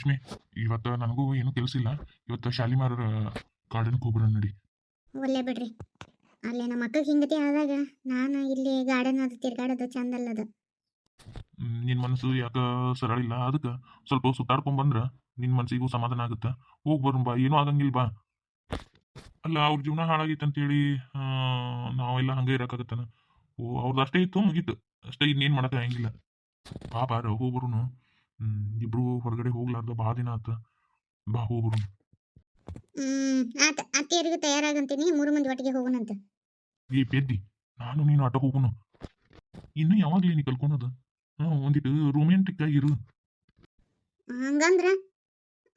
ರಶ್ಮಿ ಇವತ್ತು ನನಗೂ ಏನೂ ಕೆಲಸ ಇಲ್ಲ. ಇವತ್ತು ಶಾಲಿಮಾರ್ ಗಾರ್ಡನ್ಗೆ ಹೋಗ್ಬಿಡೋಣ ನಡಿ. ಒಳ್ಳೆ ಬಿಡ್ರಿ. ಅಲ್ಲೇ ನಮ್ಮ ಮಕ್ಕಳಿಗೆ ಹಿಂಗತಿ ಆದಾಗ ನಾನು ಇಲ್ಲಿ ಗಾರ್ಡನ್ ಅದು ತಿರ್ಗಾಡೋದು ಚಂದ ಅಲ್ಲದು. ನಿನ್ನ ಮನಸ್ಸು ಯಾಕ ಸರಳ ಇಲ್ಲ? ಅದಕ್ಕೆ ಸ್ವಲ್ಪ ಸುತ್ತಾಡ್ಕೊಂಡ್ ನಿನ್ನ ಮನಸ್ಸಿಗೂ ಸಮಾಧಾನ ಆಗುತ್ತೆ? ಹೋಗಿ ಬರೋಣ ಬಾ ಏನೂ ಆಗಂಗಿಲ್ಲ ಬಾ. ಅಲ್ಲ ಅವ್ರ ಜೀವನ ಹಾಳಾಗಿತ್ತು ಅಂತೇಳಿ ನಾವೆಲ್ಲ ಹಂಗೆ ಇರೋಕ್ಕಾಗತ್ತಾನ ಓ ಅವ್ರದ್ದು ಅಷ್ಟೇ ಇತ್ತು ಮುಗೀತು. ಅಷ್ಟೇ ಇನ್ನೇನು ಬಾ ಬಾರ ಹೋಗ್ಬರುನು ಹ್ಮ್ ಇಬ್ರು ಹೊರಗಡೆ ಹೋಗ್ಲಾರ್ದ ಬಹಳ ದಿನ ಆತ. ಬಾ ಹೋಗ್ರು ಹ್ಮ್ ಆತ ಅತ್ತೆಯರಿಗೂ ತಯಾರಾಗಂತೀನಿ ಮೂರು ಮಂದಿ ಒಟ್ಟಿಗೆ ಹೋಗೋಣಂತ. ಈ ಪೆದ್ದಿ ನಾನು ನೀನು ಆಟ ಹೋಗೋಣ. ಇನ್ನು ಯಾವಾಗ್ಲೇ ನೀ ಕಲ್ಕೊಳೋದು ಹಾ ಒಂದಿಟ್ಟು ರೊಮ್ಯಾಂಟಿಕ್ ಆಗಿರು ಹಂಗಂದ್ರ?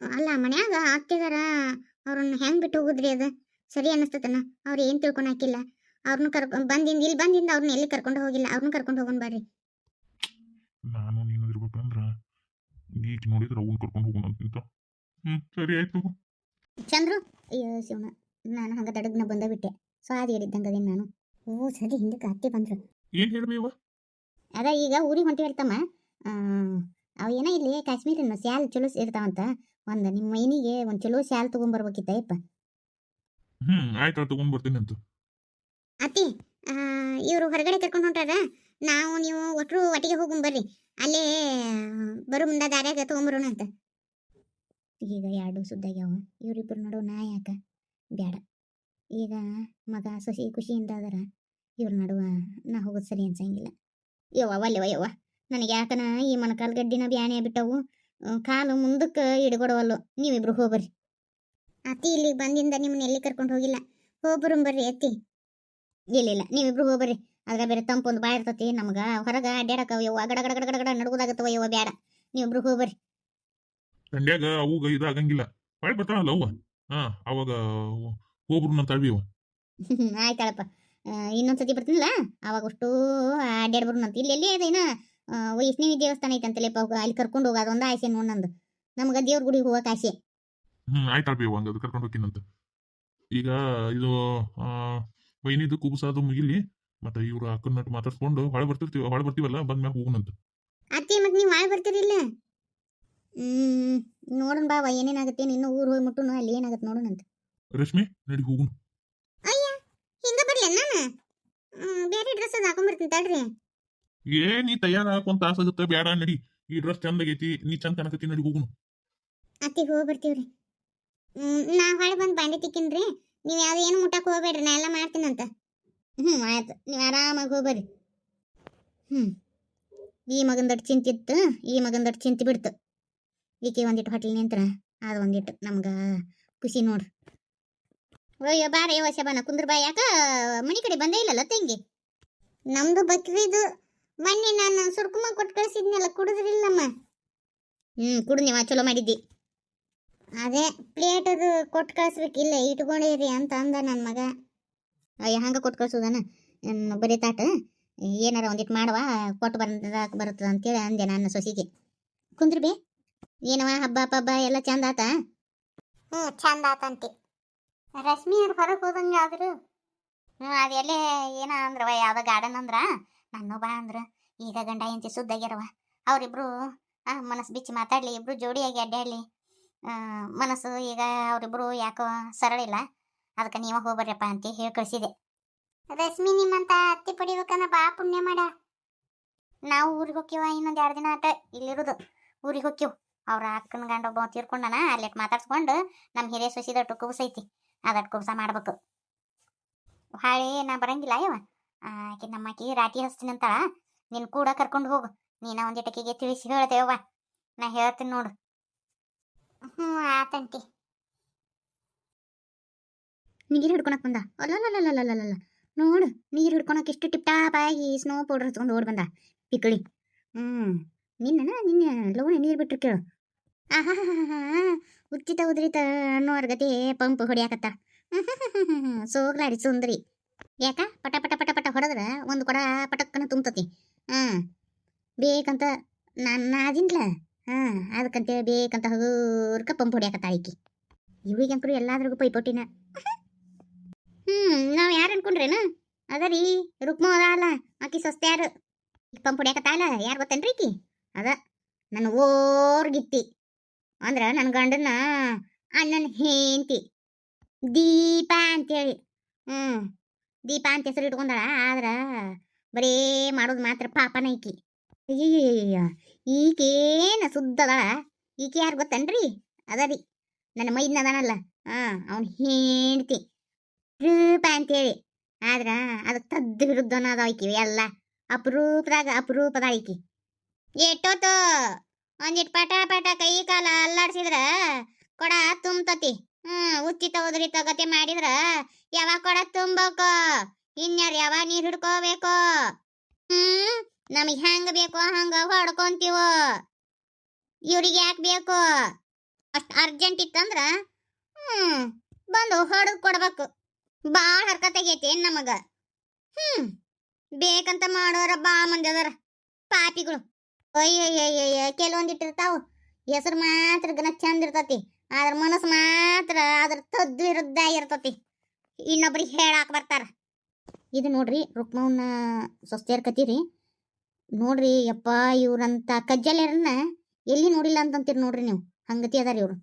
ಅಲ್ಲ ಮನ್ಯಾಗ ಅತ್ತೆಗಾರ ಅವ್ರನ್ನ ಹೆಂಗ್ ಬಿಟ್ಟು ಹೋಗುದ್ರಿ ಅದ? ಸರಿ ಅನಿಸ್ತತನ ಅವ್ರು ಏನ್ ತಿಳ್ಕೊಳಕಿಲ್ಲ ಅವ್ರನ್ನ ಕರ್ಕೊಂಡ್ ಬಂದಿಂದ ಇಲ್ಲಿ ಬಂದಿಂದ ಅವ್ರನ್ನ ಎಲ್ಲಿ ಕರ್ಕೊಂಡು ಹೋಗಿಲ್ಲ ಅವ್ರನ್ನ ಕರ್ಕೊಂಡು ಹೋಗೋಣ ಬರ್ರಿ. ನಾನು ಈಗ ನೋಡಿದ್ರೆ ಅವನ್ ಕರ್ಕೊಂಡು ಹೋಗೋಣ ಅಂತಿಂತ ಹ್ಮ್ ಸರಿ ಆಯ್ತು ಚಂದ್ರು? ಅಯ್ಯೋ ಶಿವನ ನಾನು ಹಂಗ ದಡಗ್ನ ಬಂದ ಬಿಟ್ಟೆ. ಸ್ವಾದಿ ಹಿಡಿದ್ದಂಗ ಅದೇನ್ ನಾನು? ಓ ಸರಿ ಹಿಂದಕ್ಕೆ ಅತ್ತೆ ಬಂದ್ರು. ಏನ್ ಹೇಳ್ಬೇವ ಅದ ಈಗ ಊರಿಗೆ ಹೊಂಟಿರ್ತಮ್ಮ ಅವ ಏನ ಇಲ್ಲಿ ಕಾಶ್ಮೀರಿನ ಸ್ಯಾಲ್ ಚಲೋ ಇರ್ತಾವಂತ ಒಂದು ನಿಮ್ಮ ಮೈನಿಗೆ ಒಂದು ಚಲೋ ಸ್ಯಾಲ್ ತಗೊಂಡ್ಬರ್ಬೇಕಿತ್ತ ಯಪ್ಪ ಹ್ಮ್ ಆಯ್ತು ತಗೊಂಡ್ ಬರ್ತೀನಿ ಅಂತ. ಅತ್ತಿ ಇವರು ಹೊರಗಡೆ ಕರ್ಕೊಂಡು ಹೊಂಟಾರ ನಾವು ನೀವು ಒಟ್ರು ಒಟ್ಟಿಗೆ ಹೋಗೋಣ ಬರ್ರಿ. ಅಲ್ಲೇ, ಬರೋ ಮುಂದೆ ದಾರ್ಯಾಗ ತೊಗೊಂಬರೋಣ ಅಂತ. ಈಗ ಎರಡು ಸುದ್ದಾಗ್ಯಾವ ಇವರಿಬ್ಬರು ನಡುವೆ ನಾ ಯಾಕ? ಬೇಡ ಈಗ ಮಗ ಸೊಸಿ ಖುಷಿಯಿಂದ ಅದರ. ಇವ್ರ ನಡುವ ನಾ ಹೋಗೋದು ಸರಿ ಅನ್ಸಂಗಿಲ್ಲ. ಯವ್ವ ಅಲ್ಲಿವ ಯವ್ವ? ನನಗೆ ಯಾಕನ ಈ ಮೊಣಕಾಲು ಗಡ್ಡಿನ ಬ್ಯಾನೆ ಬಿಟ್ಟವು? ಕಾಲು ಮುಂದಕ್ಕೆ ಇಡಗೊಡವಲ್ಲೋ. ನೀವಿಬ್ರು ಹೋಗ್ರಿ ಅತಿ ಇಲ್ಲಿಗೆ ಬಂದಿಂದ ನಿಮ್ಮನ್ನ ಎಲ್ಲಿ ಕರ್ಕೊಂಡು ಹೋಗಿಲ್ಲ? ಹೋಗ್ಬರು ಬರ್ರಿ ಅತ್ತಿ. ಇಲ್ಲ ಇಲ್ಲ, ನೀವಿಬ್ರು ಹೋಗ್ಬರ್ರಿ. ಅದ್ರ ಬೇರೆ ತಂಪು ಒಂದು ಬಾಯ್ ಇರ್ತತಿ ನಮ್ಗ. ಹೊರಗ ಅಡ್ಯಾಡಕ ಯವ್ವ ಗಡ ಗಡ ಗಡ ಗಡ ಗಡ ನಡುಗುದಾಗತ್ತವ ಯವ್ವ ಬ್ಯಾಡ. ನೀವಿಬ್ರು ಹೋಗ್ಬರ್ರಿ ತಂಡ್ಯಾಗ ಅವಾಗ ಇದಾಗಂಗಿಲ್ಲ. ಬಾಯ್ ಬರ್ತಾಳಲ್ಲ ಅವ್ವ. ಹಾ ಅವಾಗ ಹೋಗ್ರು ಅಂತ ಅಳ್ವಿವ ಆಯ್ತಾಳಪ್ಪ. ಇನ್ನೊಂದ್ಸತಿ ಬರ್ತೀನಿಲ್ಲ? ಅವಾಗ ಅಷ್ಟು ಅಡ್ಡಾಡ್ಬರು ನಂತ ಇಲ್ಲಿ ಎಲ್ಲಿ ಅದೇನ ವೈಷ್ಣವಿ ದೇವಸ್ಥಾನ ಐತೆ ಅವ್ಗ. ಅಲ್ಲಿ ಕರ್ಕೊಂಡು ಹೋಗ ಒಂದು ಆಸೆ ನೋಡ್ ನಂದು. ನಮ್ಗ ದೇವ್ರ ಗುಡಿಗೆ ಹೋಗಕ್ ಆಸೆ. ಹ್ಮ್ ಆಯ್ತು ಅಳ್ವಿವ ಹಂಗದು ಕರ್ಕೊಂಡು ಹೋಗ್ತೀನಂತ ಈಗ ಇದು ಆ ವೈನಿದು ಕುಬುಸಾದು ಮುಗಿಲಿ. ಮತ್ತೆ ಇವ್ರು ಅಕ್ಕನ ಮಾತಾಡ್ಕೊಂಡು ಮಾತಾಡ್ಸ್ಕೊಂಡು ಹೊಳೆ ಬರ್ತಿರ್ತೀವಿ ಹೊಳೆ ಬರ್ತೀವಲ್ಲ ಬಂದ್ಮ್ಯಾಗ ಹೋಗೋಣಂತ ಅತ್ತೆ ಮತ್ತೆ ನೀವು ಮಾಡಿ ಬರ್ತೀರಿಲ್ಲ ಹ್ಮ್ ನೋಡೋಣ ಬಾವ ಏನೇನಾಗುತ್ತೆ ಇನ್ನು ಊರು ಹೋಗಿ ಮುಟ್ಟು ಅಲ್ಲಿ ಏನಾಗುತ್ತೆ ನೋಡೋಣಂತ ರಶ್ಮಿ ನಡಿ ಹೋಗುನು. ಅಯ್ಯ ಹಿಂಗ ಬರ್ಲಿ ನಾನು? ಬೇರೆ ಡ್ರೆಸ್ ಅದು ಹಾಕೊಂಡ್ಬರ್ತೀನಿ ತಡ್ರಿ. ಏ ನೀ ತಯಾರ ಹಾಕೊಂತ ಆಸಾಗುತ್ತೆ ಬೇಡ ನಡಿ. ಈ ಡ್ರೆಸ್ ಚಂದ ಆಗೈತಿ ನೀ ಚಂದ ಕಾಣಕತ್ತಿ ನಡಿ ಹೋಗುನು. ಅತ್ತೆ ಹೋಗಿ ಬರ್ತೀವ್ರಿ. ನಾ ಹೊಳೆ ಬಂದು ಬಾಂಡೆ ತಿಕ್ಕಿನ್ರಿ. ನೀವು ಯಾವ್ದು ಏನು ಮುಟ್ಟಕ್ಕೆ ಹೋಗ್ಬೇಡ್ರಿ ನಾ ಎಲ್ಲ ಮಾಡ್ತೀನಂತ. ಹ್ಞೂ ಆಯ್ತು. ನೀವು ಆರಾಮಾಗಿ ಹೋಗ್ಬರ್ರಿ. ಹ್ಞೂ ಈ ಮಗನ ದಟ್ಟು ಚಿಂತಿತ್ತು ಈ ಮಗನ ಚಿಂತೆ ಬಿಡ್ತು. ಈಕೆ ಒಂದಿಟ್ಟು ಹೊಟ್ಟೆಲ್ ನಿಂತ್ರ ಅದು ಒಂದಿಟ್ಟು ನಮ್ಗೆ ಖುಷಿ ನೋಡ್ರಿ ಅಯ್ಯೋ, ಬಾರೇ ಯೋ ಶಬಾನ, ಕುಂದ್ರ ಬಾ ಯಾಕ ಮನಿ ಕಡೆ ಬಂದೇ ಇಲ್ಲಲ್ಲ ತಂಗಿ? ನಮ್ದು ಬಕ್ರಿದು ಮೊನ್ನೆ ನಾನು ಸುರ್ಕುಮ ಕೊಟ್ಟು ಕಳಿಸಿದ್ನಲ್ಲ, ಕುಡಿದ್ರಿಲ್ಲಮ್ಮ. ಹ್ಞೂ ಕುಡು ನೀವು ಚಲೋ ಮಾಡಿದ್ದಿ. ಅದೇ, ಪ್ಲೇಟ್ ಅದು ಕೊಟ್ಟು ಕಳಿಸ್ಬೇಕಿಲ್ಲ, ಇಟ್ಕೊಂಡಿರಿ ಅಂತ ಅಂದ ನನ್ನ ಮಗ. ಹಂಗೆ ಕೊಟ್ಟು ಕಳ್ಸೋದನ? ಬರೀ ತಾಟ? ಏನಾರ ಒಂದಿಟ್ಟು ಮಾಡುವ ಕೊಟ್ಟು ಬಂದ ಬರುತ್ತದ ಅಂತೇಳಿ ಅಂದೆ ನನ್ನ ಸೊಸಿಗೆ. ಕುಂದ್ರಿ ಬಿ, ಏನವ ಹಬ್ಬ ಪಬ್ಬ ಎಲ್ಲ ಚಂದ ಆತ? ಹ್ಞೂ ಚಂದ ಆತಂತೆ ರಶ್ಮಿ ಅವ್ರು ಹೊರಗೆ ಹೋದಂಗೆ ಆದ್ರು? ಹ್ಞೂ ಅದೆಲ್ಲೇ ಏನ ಅಂದ್ರವ, ಯಾವ್ದೋ ಗಾರ್ಡನ್ ಅಂದ್ರ? ನಾನು ಬಾ ಅಂದ್ರ. ಈಗ ಗಂಡ ಹೆಂಡತಿ ಸುದ್ದಾಗ್ಯಾರವ. ಅವರಿಬ್ರು ಮನಸ್ಸು ಬಿಚ್ಚಿ ಮಾತಾಡ್ಲಿ, ಇಬ್ರು ಜೋಡಿಯಾಗಿ ಅಡ್ಡಾಡಲಿ ಮನಸ್ಸು ಈಗ ಅವರಿಬ್ರು ಯಾಕೋ ಸರಳ ಇಲ್ಲ ಅದಕ್ಕೆ ನೀವ ಹೋಗ್ಬರ್ರಪ್ಪ ಅಂತ ಹೇಳಿ ಕಳಿಸಿದೆ. ರಶ್ಮಿ ನಿಮ್ಮಂತ ಅತ್ತಿ ಪಡಿಬೇಕನ್ನ ಬಾ ಪುಣ್ಯ ಮಾಡ. ನಾವು ಊರಿಗೆ ಹೋಗ್ತೀವ ಇನ್ನೊಂದು ಎರಡು ದಿನ ಆಟ ಇಲ್ಲಿರೋದು. ಊರಿಗೆ ಹೋಗ್ತೀವ್. ಅವ್ರ ಅಕ್ಕನ ಗಂಡ ಒಬ್ಬ ತೀರ್ಕೊಂಡನ ಅಲ್ಲಿ ಮಾತಾಡ್ಸ್ಕೊಂಡು ನಮ್ಮ ಹಿರಿಯ ಸೊಸಿದಟ್ಟು ಐತಿ. ಅದಟ್ಟು ಕುಬಸ ಮಾಡ್ಬೇಕು. ಹಾಳೆ ನಾ ಬರಂಗಿಲ್ಲ ಯವ ಆಕೆ ನಮ್ಮ ಆಕಿ ರಾಟಿ ಹಚ್ತೀನಿ ಅಂತ ನಿನ್ ಕೂಡ ಕರ್ಕೊಂಡು ಹೋಗು. ನೀನ ಒಂದಿಟಕಿಗೆ ತಿಳಿಸಿ ಹೇಳ್ತೇವವ್ವ. ನಾ ಹೇಳ್ತೀನಿ ನೋಡು. ಹ್ಞೂ ಆತಂಟಿ. ನೀರು ಹಿಡ್ಕೊಳಕ್ ಬಂದ? ಅಲ್ಲಲ್ಲಲ್ಲಲ್ಲಲ್ಲಲ್ಲ ನೋಡು, ನೀರು ಹಿಡ್ಕೊಳಕ್ ಎಷ್ಟು ಟಿಪ್ ಟಾಪ್ ಆಗಿ ಸ್ನೋ ಪೌಡರ್ ಹಚ್ಕೊಂಡು ಓಡ್ ಬಂದ. ಪಿಕ್ಕಳಿ ಹ್ಞೂ ನಿನ್ನ ನಿನ್ನೆ ಲೋನೆ ನೀರು ಬಿಟ್ರು ಕೇಳು. ಆಹಾ ಉಚ್ಚಿತ ಉದ್ರಿತ ಅನ್ನೋ ಗತಿ ಪಂಪ್ ಹೊಡಿಯಾಕತ್ತ. ಸೋಗ್ಲಾಡಿ ಸುಂದ್ರಿ. ಯಾಕ? ಪಟ ಪಟ ಪಟ ಪಟ ಹೊಡೆದ್ರೆ ಒಂದು ಕೊಡ ಪಟಕ್ಕನ ತುಂಬತತಿ. ಹಾಂ ಬೇಕಂತ ನಾನು ನಾದಿಂದ್ಲ ಹಾಂ, ಅದಕ್ಕಂತೇಳಿ ಬೇಕಂತ ಹಗುರ್ಕ ಪಂಪ್ ಹೊಡಿಯಾಕತ್ತಾಳ ಈಕಿ. ಇವಳಿಗಂಕರು ಎಲ್ಲಾದ್ರಿಗೂ ಪೈಪೋಟಿನ. ಹ್ಮ್, ನಾವ್ ಯಾರು ಅನ್ಕೊಂಡ್ರೇನ? ಅದ ರೀ, ರುಕ್ಮ ಅದ ಅಲ್ಲ, ಆಕಿ ಸೊಸ್ತೆ ಯಾರು? ಪಂಪ್ ಅಲ್ಲ, ಯಾರು ಗೊತ್ತೇನ್ರಿ ಈಕಿ? ಅದ, ನನ್ನ ಓರ್ಗಿತ್ತಿ ಅಂದ್ರ ನನ್ನ ಗಂಡನ ಅಣ್ಣನ ಹೇಂತಿ ದೀಪ ಅಂತೇಳಿ. ಹ್ಮ್, ದೀಪ ಅಂತ ಹೆಸರು ಇಟ್ಕೊಂಡಾಳ, ಆದ್ರ ಬರೇ ಮಾಡೋದು ಮಾತ್ರ ಪಾಪನ ಈಕಿ. ಅಯ್ಯಯ್ಯ ಈಕೇನ ಸುದ್ದ ಈಕೆ ಯಾರು ಗೊತ್ತೇನ್ರಿ? ಅದ ರೀ, ನನ್ನ ಮೈದ್ನ ಅದಾನಲ್ಲ, ಹಾ, ಅವನ್ ಹೆಂಡತಿ. ರೂಪ ಅಂತೇಳಿ. ಆದ್ರೆ ಅದು ತದ್ದ ವಿರುದ್ಧ ಎಲ್ಲ ಅಪರೂಪದಾಗ ಅಪರೂಪದ ಆಯ್ಕಿ ಎಟ್ಟೋತು ಒಂದಿಟ್ ಪಟ ಪಟ ಕೈ ಕಾಲ ಅಲ್ಲಾಡ್ಸಿದ್ರ ಕೊಡ ತುಂಬತತಿ. ಹ್ಮ್, ಉಚಿತ ಉದ್ರಿ ತಗತೆ ಮಾಡಿದ್ರ ಯಾವಾಗ ಕೊಡ ತುಂಬಬೇಕು, ಇನ್ಯಾರು ಯಾವಾಗ ನೀರ್ ಹಿಡ್ಕೋಬೇಕು. ಹ್ಮ್, ನಮಗ್ ಹೆಂಗ ಬೇಕೋ ಹಂಗ ಹೊಡ್ಕೊಂತೀವ. ಇವ್ರಿಗೆ ಯಾಕೆ ಬೇಕು. ಅಷ್ಟು ಅರ್ಜೆಂಟ್ ಇತ್ತಂದ್ರ, ಹ್ಮ್, ಬಂದು ಹೊಡೆದು ಕೊಡ್ಬೇಕು. ಬಾಳ ಹರ್ಕತ್ತಾಗೈತಿ ನಮಗ? ಹ್ಮ್, ಬೇಕಂತ ಮಾಡೋರ ಬಾ ಮಂದಿ ಅದಾರ, ಪಾಪಿಗಳು. ಅಯ್ಯಯ್ಯಯ್ಯಯ್ಯ ಕೆಲವೊಂದಿಟ್ಟಿರ್ತಾವು ಹೆಸರು ಮಾತ್ರ ಗನ ಚಂದ ಇರ್ತತಿ, ಆದ್ರ ಮನಸ್ಸು ಮಾತ್ರ ಅದ್ರ ತದ್ದು ವಿರುದ್ಧ ಇರ್ತತಿ ಇನ್ನೊಬ್ರಿಗೆ ಹೇಳಾಕ ಬರ್ತಾರ. ಇದು ನೋಡ್ರಿ ರುಕ್ಮವನ್ನ ಸೊಸ್ತಿಯರ್ ಕತಿ ರೀ ನೋಡ್ರಿ ಯಪ್ಪ ಇವ್ರಂತ ಕಜ್ಜಲ್ಯರನ್ನ ಎಲ್ಲಿ ನೋಡಿಲ್ಲ ಅಂತಂತೀರಿ ನೋಡ್ರಿ ನೀವು. ಹಂಗತಿ ಅದಾರ ಇವರು.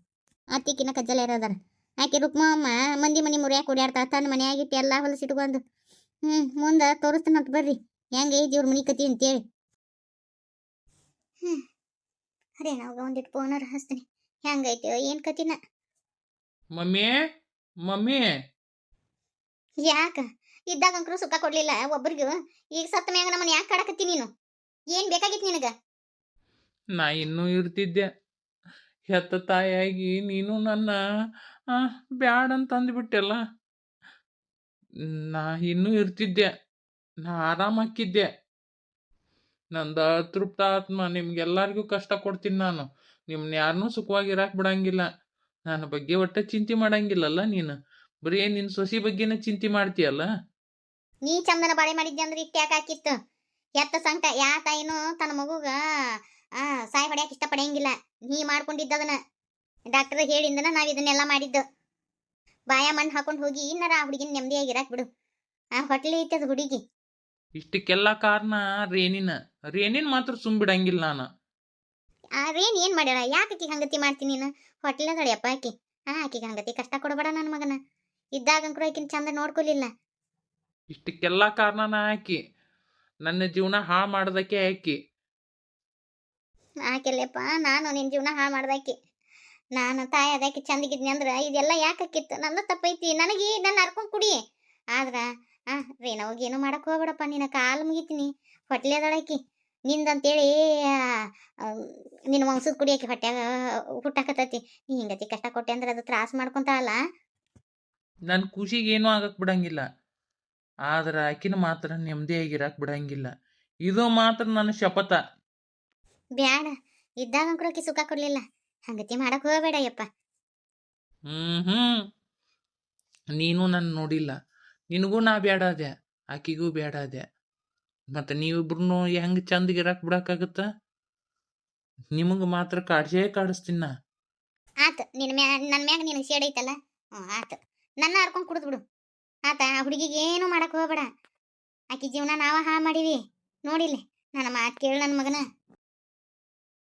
ಅತ್ತಿಕಿನ ಕಜ್ಜಲ್ಯರ ಅದಾರ? ಆಕೆ ರುಕ್ಮಮ್ಮ ಮಂದಿ ಮನಿ ಮುರಿಯಾಕ ಓಡ್ಯಾಡ್ತಾಳ ತನ್ನ ಮನೆಯಾಗಿಟ್ಟು ಎಲ್ಲ ಹೊಲಸಿಟ್ಕೊಂಡು ಹ್ಮ್ ಮುಂದೆ ತೋರಿಸ್ತಾನಂತ ಬರ್ರಿ ಹೆಂಗೆ ಐತಿ ಇವ್ರ ಮನಿ ಕತಿ ಅಂತೇಳಿ. ಹ್ಞೂ ಅರೆ ನಾವು ಒಂದಿಟ್ಟು ಫೋನರ್ ಹಚ್ತೀನಿ ಹೆಂಗೈತೆ ಏನ್ ಕತಿನ? Mummy mummy. ಯಾಕ? ಇದ್ದಾಗ ಅಂಕರು ಸುಖ ಕೊಡ್ಲಿಲ್ಲ ಒಬ್ರಿಗೂ ಈಗ ಸತ್ತ ಮ್ಯಾಗ ನಮ್ಮನ್ನ ಯಾಕೆ ಕಾಡಕತ್ತಿ ನೀನು? ಏನ್ ಬೇಕಾಗಿತ್ತು ನಿನಗ? ನಾ ಇನ್ನೂ ಇರ್ತಿದ್ದೆ. ಹೆತ್ತ ತಾಯಿಯಾಗಿ ನೀನು ನನ್ನ ಬ್ಯಾಡ್ ಅಂತ ಅಂದ್ಬಿಟ್ಟೆಲ್ಲ ನಾ ಇನ್ನೂ ಇರ್ತಿದ್ದೆ, ನಾ ಆರಾಮಾಕಿದ್ದೆ ನಂದ ಅತೃಪ್ತ ಆತ್ಮ, ನಿಮ್ಗೆಲ್ಲರಿಗೂ ಕಷ್ಟ ಕೊಡ್ತೀನಿ ನಾನು. ನಿಮ್ನ ಯಾರನ್ನೂ ಸುಖವಾಗಿ ಇರಾಕ್ ಬಿಡಂಗಿಲ್ಲ. ನನ್ನ ಬಗ್ಗೆ ಒಟ್ಟ ಚಿಂತೆ ಮಾಡಂಗಿಲ್ಲಲ್ಲ ನೀನು? ಬರೀ ನಿನ್ನ ಸೊಸಿ ಬಗ್ಗೆನೇ ಚಿಂತೆ ಮಾಡ್ತೀಯಲ್ಲ? ನೀ ಚಂದನ ಬಾಳೆ ಮಾಡಿದ್ದೆ ಅಂದ್ರೆ ಇಟ್ಟು ಯಾಕೆ ಹಾಕಿತ್ತು. ಎತ್ತ ಸಂಕಟ, ಯಾ ತಾಯಿನೂ ತನ್ನ ಮಗುಗ ಆ ಸಾಯಿ ಹೊಡ್ಯಾಕ ಇಷ್ಟಪಡಂಗಿಲ್ಲ. ನೀ ಮಾಡ್ಕೊಂಡಿದ್ದದನ ಡಾಕ್ಟರ್ ಹೇಳಿಂದನ ನಾವ್ ಇದನ್ನೆಲ್ಲ ಮಾಡಿದ್ದು. ಬಾಯ ಮಣ್ಣು ಹಾಕೊಂಡು ಹೋಗಿ ಇನ್ನರ ಆ ಹುಡುಗಿನ ನೆಮ್ಮದಿಯಾಗಿ ಇರಾಕ್ ಬಿಡು. ಆ ಹೊಟ್ಲಿ ಐತದ ಹುಡುಗಿ. ಇಷ್ಟಕ್ಕೆಲ್ಲ ಕಾರಣ ರೇನಿನ. ರೇನಿನ್ ಮಾತ್ರ ಸುಮ್ ಬಿಡಂಗಿಲ್ಲ ನಾನು. ಆ ರೇನ್ ಏನ್ ಮಾಡ್ಯಾಳ? ಯಾಕೆ ಆಕಿಗೆ ಹಂಗತಿ ಮಾಡ್ತೀನಿ ನೀನು? ಹೊಟ್ಲೆ ತಡಿಯಪ್ಪ ಆಕಿ. ಹಾ ಆಕಿಗೆ ಹಂಗತಿ ಕಷ್ಟ ಕೊಡಬೇಡ ನನ್ನ ಮಗನ. ಇದ್ದಾಗಂಕರು ಆಕಿನ ಚಂದ ನೋಡ್ಕೊಲಿಲ್ಲ. ಇಷ್ಟಕ್ಕೆಲ್ಲ ಕಾರಣನ ಆಕಿ. ನನ್ನ ಜೀವನ ಹಾಳು ಮಾಡೋದಕ್ಕೆ ಆಕಿ. ಆಕೆಲ್ಲಪ್ಪ ನಾನು ನಿನ್ನ ಜೀವನ ಹಾಳು ಮಾಡ್ದಾಕಿ. ನಾನು ತಾಯಿ ಅದಕ್ಕೆ ಚಂದಗಿದ್ನಿ ಅಂದ್ರೆ ಇದೆಲ್ಲ ಯಾಕಕ್ಕಿತ್ತು ನನ್ನ ತಪ್ಪೈತಿ ನನಗೆ ನನ್ನ ಹರ್ಕೊಂಡು ಕುಡಿ. ಆದ್ರ, ಆ ರೇನ ಹೋಗಿ ಏನು ಮಾಡಕ್ ಹೋಗ್ಬೇಡಪ್ಪ, ನಿನ್ನ ಕಾಲು ಮುಗಿತೀನಿ. ಹೊಟ್ಲೆ ಅದಾಳಕಿ ನಿಂದಂತೇಳಿ ನಿನ್ನ ವಂಶದ ಕುಡಿಯಾಕಿ ಹೊಟ್ಟೆ ಹುಟ್ಟಾಕತ್ತೈತಿ. ನೀ ಹಿಂಗತಿ ಕಷ್ಟ ಕೊಟ್ಟೆ ಅಂದ್ರೆ ಅದು ತ್ರಾಸ ಮಾಡ್ಕೊಂತಾಳಲ್ಲ. ನನ್ನ ಖುಷಿಗೆ ಏನೂ ಆಗಕ್ ಬಿಡಂಗಿಲ್ಲ. ಆದ್ರೆ ಆಕಿನ ಮಾತ್ರ ನೆಮ್ಮದಿಯಾಗಿರಕ್ ಬಿಡಂಗಿಲ್ಲ. ಇದು ಮಾತ್ರ ನನ್ನ ಶಪಥ. ಬ್ಯಾಡ. ಇದ್ದಾಗ ಅಂಕ್ರೋಕಿ ಸುಖ ಕೊಡ್ಲಿಲ್ಲ. ಹಂಗತಿ ಮಾಡಕ್ ಹೋಗಬೇಡ ಯಪ್ಪ ಹ್ಮ್ ಹ್ಮ್ ನೀನು ನನ್ನ ನೋಡಿಲ್ಲ. ನಿನಗೂ ನಾ ಬೇಡದೆ ಆಕಿಗೂ ಬೇಡಾದೆ ಮತ್ತೆ ನೀವಿಬ್ರು ಹೆಂಗ್ ಚಂದ ಚಂದಗಿರಕ್ ಬಿಡಕ್ಕಾಗತ್ತ? ನಿಮಗ್ ಮಾತ್ರ ಕಾಡ್ಸೇ ಕಾಡಿಸ್ತೀನ ಆತು ನಿನ್ನ ಮ್ಯಾ ನನ್ನ ಮ್ಯಾಗ ನಿನಗೆ ಸೇಡ್ ಐತಲ್ಲ? ಹ್ಞೂ ಆತು. ನನ್ನ ಹರ್ಕೊಂಡು ಕುಡಿದು ಬಿಡು. ಆತ ಆ ಹುಡುಗಿಗೆ ಏನು ಮಾಡಕ್ ಹೋಗಬೇಡ. ಆಕಿ ಜೀವನ ನಾವ ಹಾ ಮಾಡಿವಿ. ನೋಡಿಲ್ಲ ನನ್ನ ಮಾತು ಕೇಳು ನನ್ನ ಮಗನ.